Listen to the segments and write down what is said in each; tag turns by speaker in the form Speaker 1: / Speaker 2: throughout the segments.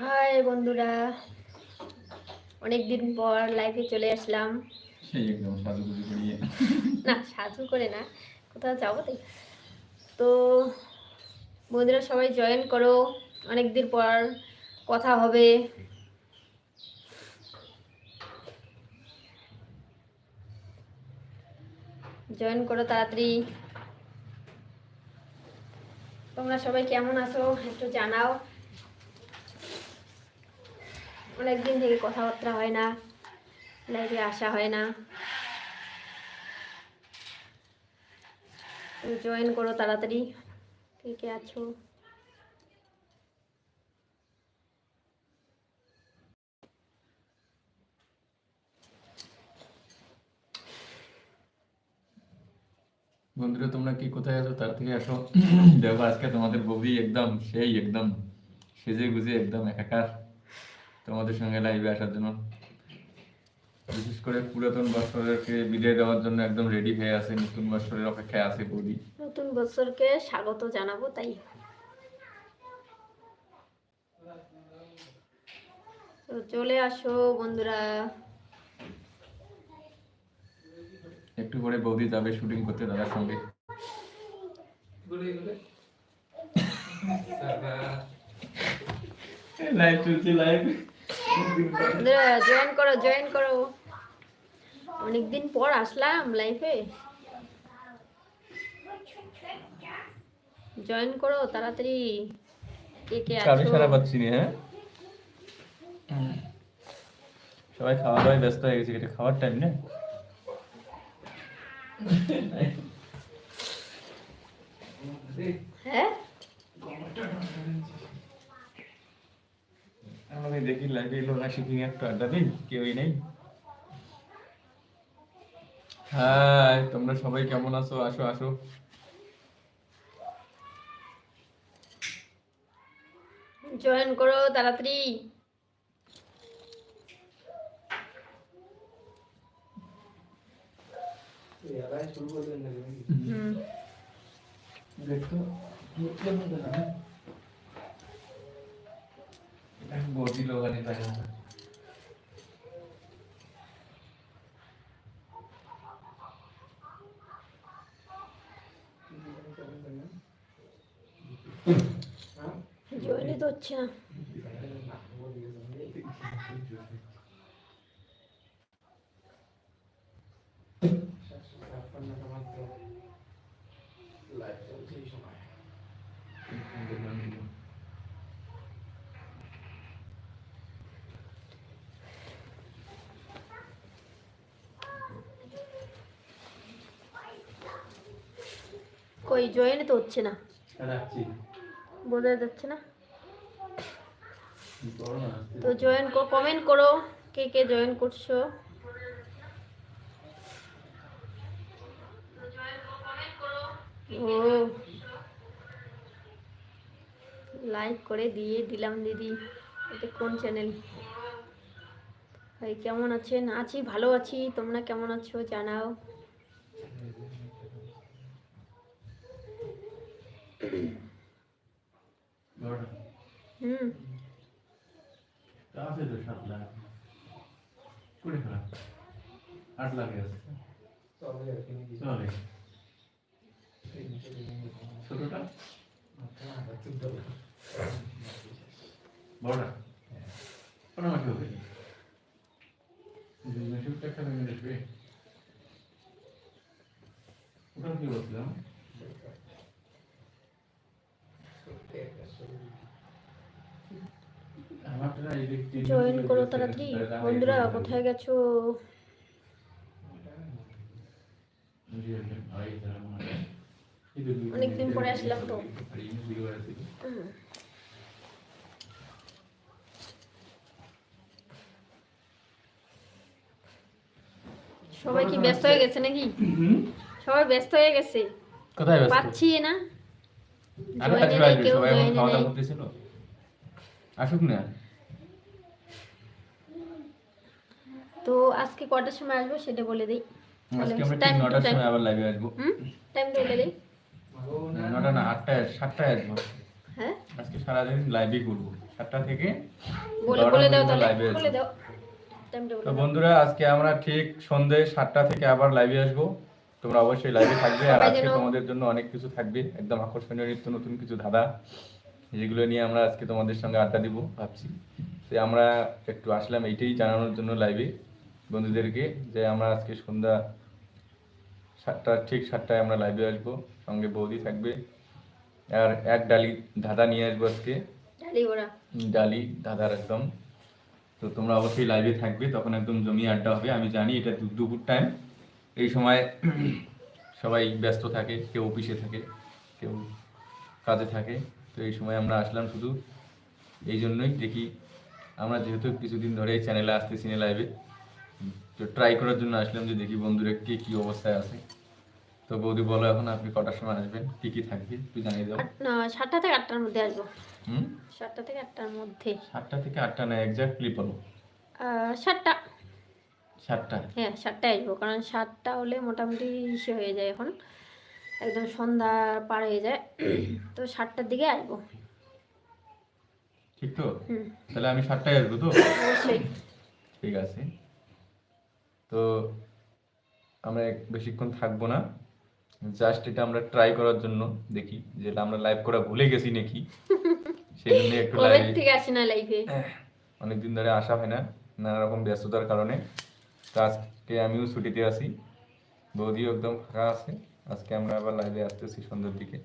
Speaker 1: High বন্ধুরা। অনেক দিন পর লাইভে চলে আসলাম।
Speaker 2: সেই একদম
Speaker 1: না সাজু করে না। কোথাও যাব তাই। তো বন্ধুরা সবাই জয়েন করো অনেক দিন পর কথা হবে। জয়েন করো তাড়াতাড়ি। তোমরা সবাই কেমন আছো একটু জানাও। অনেকদিন থেকে কথাবার্তা হয় না লাইভে আসা হয় না। জয়েন করো তাড়াতাড়ি। কে আছো?
Speaker 2: বন্ধুরা, তোমরা কি কোথায় আছো? তার থেকে আসো। দেখো, আজকে তোমাদের বৌদি একদম, সেই একদম সেজে গুজে একদম একাকার তোমাদের সঙ্গে লাইভে আসার জন্য। বিশেষ করে পুরাতন বছরকে বিদায় দেওয়ার জন্য একদম রেডি হয়ে আছে নতুন বছরের অপেক্ষায় আছে বৌদি।
Speaker 1: নতুন বছরকে স্বাগত জানাব তাই। তো চলে আসো বন্ধুরা।
Speaker 2: একটু পরে বৌদি যাবে শুটিং করতে দাদার সঙ্গে। লাইভ চলছে লাইভ
Speaker 1: জয়েন করো জয়েন করো। অনেকদিন পর আসলাম লাইফে জয়েন করো তাড়াতাড়ি। কে কে আছো?
Speaker 2: সারা পাচ্ছি না হ্যাঁ? সবাই খাওয়া দাওয়ায় ব্যস্ত হয়ে গেছে এটা খাওয়ার টাইম না?
Speaker 1: হ্যাঁ?
Speaker 2: আমাকে দেখি লাইভে এলো না শিখিনি একটু আড্ডা দিই? কেউই নেই। হাই তোমরা সবাই কেমন আছো? আসো আসো।
Speaker 1: জয়েন করো তাড়াতাড়ি। হুম
Speaker 2: দেখো বৌদি লোগানি থাকে
Speaker 1: জয়েনই তো হচ্ছে না কই জয়েনই তো হচ্ছে না। বোঝা যাচ্ছে না? তো জয়েন কমেন্ট করো কে কে জয়েন করছ। ও। লাইক করে দিয়ে দিলাম দিদি। এটা কোন চ্যানেল ভাই কেমন আছেন? আছি ভালো আছি। তোমরা কেমন আছো? জানাও। হুম।
Speaker 2: আছে তো সাত লাখ কুড়ি লাখ আট লাখ আছে। চলে ছোটটা? বড়টা? কোনো মাসে হবে মেশিনটা মিলে ওটা কি বলছিলাম?
Speaker 1: জয়েন করো তাড়াতাড়ি। বন্ধুরা কোথায় গেছো? অনেকদিন পরে আসলাম তো। সবাই কি ব্যস্ত হয়ে গেছে নাকি? সবাই ব্যস্ত হয়ে গেছে?
Speaker 2: কোথায় ব্যস্ত?
Speaker 1: পাচ্ছি না। জয়েনে কেউ
Speaker 2: সবাই এখন
Speaker 1: জয়েনে
Speaker 2: খাওয়া দাওয়া
Speaker 1: নেই।
Speaker 2: করতেছিল। আসুক না।
Speaker 1: তো আজকে কটার সময় আসব সেটা বলে দিই।
Speaker 2: আজকে আমরা ঠিক নটার সময় আবার লাইভে আসব।
Speaker 1: টাইম বলে দিই।
Speaker 2: নটা না আটটায় সাতটায় আসব।
Speaker 1: হ্যাঁ?
Speaker 2: আজকে সারাদিন লাইভই করব। সাতটা থেকে
Speaker 1: বলে দাও তাহলে বলে দাও।
Speaker 2: তো বন্ধুরা আজকে আমরা ঠিক সন্ধ্যে সাতটা থেকে আবার লাইভে আসব। তোমরা অবশ্যই লাইভে থাকবে। আর আজকে তোমাদের জন্য অনেক কিছু থাকবে। একদম আকর্ষণীয় নিত্য নতুন কিছু ধাঁধা। যেগুলো নিয়ে আমরা আজকে তোমাদের সঙ্গে আড্ডা দিব ভাবছি। তো আমরা একটু আসলাম এইটাই জানানোর জন্য লাইভে বন্ধুদেরকে যে আমরা আজকে সন্ধ্যা সাতটা ঠিক সাতটায় আমরা লাইভে আসব। সঙ্গে বৌদি থাকবে। আর এক ডালি ধাঁধা নিয়ে আসব আজকে।
Speaker 1: ডালি
Speaker 2: দাদার একদম। তো তোমরা অবশ্যই লাইভে থাকবে তখন একদম জমি আড্ডা হবে। আমি জানি এটা দুপুর টাইম এই সময় সবাই ব্যস্ত থাকে কেউ অফিসে থাকে কেউ কাজে থাকে। তো এই সময় আমরা আসলাম শুধু। এই জন্যই দেখি আমরা যেহেতু কিছুদিন ধরে এই চ্যানেলে আসতেছি না লাইভে তো ট্রাই করার জন্য আসলাম যে দেখি বন্ধুরা কে কী অবস্থায় আছে। তো বৌদি বলো এখন আপনি কটার সময় আসবেন কী কী থাকবে তুই জানিয়ে দাও।
Speaker 1: না সাতটা থেকে আটটার মধ্যে আসব।
Speaker 2: হুম?
Speaker 1: সাতটা থেকে আটটার মধ্যে।
Speaker 2: সাতটা থেকে আটটা না এক্স্যাক্টলি বলো।
Speaker 1: সাতটা।
Speaker 2: সাতটা?
Speaker 1: হ্যাঁ সাতটায় আসব কারণ সাতটা হলে মোটামুটি ইসে হয়ে যায় এখন। একদম সন্ধ্যা পার হয়ে যায়। তো সাতটার দিকে আসব।
Speaker 2: ঠিক তো? তাহলে আমি সাতটায় আসব তো?
Speaker 1: অবশ্যই।
Speaker 2: ঠিক আছে। তো আমরা বেশিক্ষণ থাকব না। জাস্ট এটা আমরা ট্রাই করার জন্য দেখি যেটা আমরা লাইভ করা ভুলে গেছি নাকি। সেই জন্য একটু লাইভ
Speaker 1: থেকে আসি না
Speaker 2: অনেকদিন ধরে আসা হয় না নানা রকম ব্যস্ততার কারণে। তো আজকে আমিও ছুটিতে আছি বৌদিও একদম ফাঁকা আছে। আজকে আমরা আবার লাইভে আসতেছি সন্ধ্যের দিকে।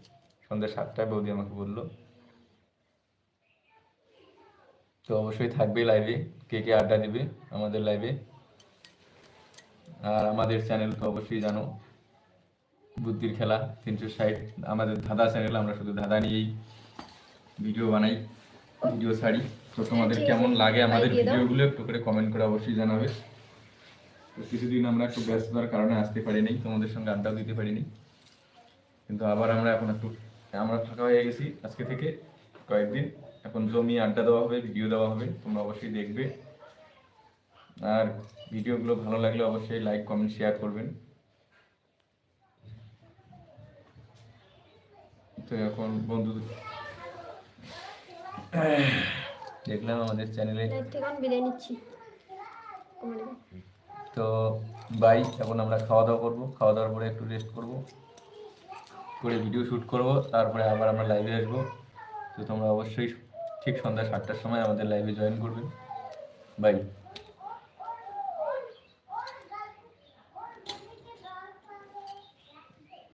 Speaker 2: সন্ধ্যা সাতটায় বৌদি আমাকে বলল। তো অবশ্যই থাকবে লাইভে কে কে আড্ডা দিবে আমাদের লাইভে আর আমাদের চ্যানেল তো অবশ্যই জানো বুদ্ধির খেলা তিনশো ষাট। আমাদের ধাঁধা চ্যানেল আমরা শুধু ধাঁধা নিয়েই ভিডিও বানাই ভিডিও ছাড়ি। তো তোমাদের কেমন লাগে আমাদের ভিডিওগুলো একটু করে কমেন্ট করে অবশ্যই জানাবে। তো কিছুদিন আমরা একটু ব্যস্ততার কারণে আসতে পারিনি তোমাদের সঙ্গে আড্ডাও দিতে পারিনি। কিন্তু আবার আমরা এখন একটু আমরা ফাঁকা হয়ে গেছি আজকে থেকে কয়েকদিন। এখন জমি আড্ডা দেওয়া হবে ভিডিও দেওয়া হবে তোমরা অবশ্যই দেখবে। আর ভিডিওগুলো ভালো লাগলে অবশ্যই লাইক কমেন্ট শেয়ার করবেন। তো এখন বন্ধু দেখলাম আমাদের চ্যানেলে। তো বাই এখন আমরা খাওয়া দাওয়া করব। খাওয়া দাওয়ার পরে একটু রেস্ট করব। করে ভিডিও শ্যুট করব। তারপরে আবার আমরা লাইভে আসব। তো তোমরা অবশ্যই ঠিক সন্ধ্যা সাতটার সময় আমাদের লাইভে জয়েন করবে। বাই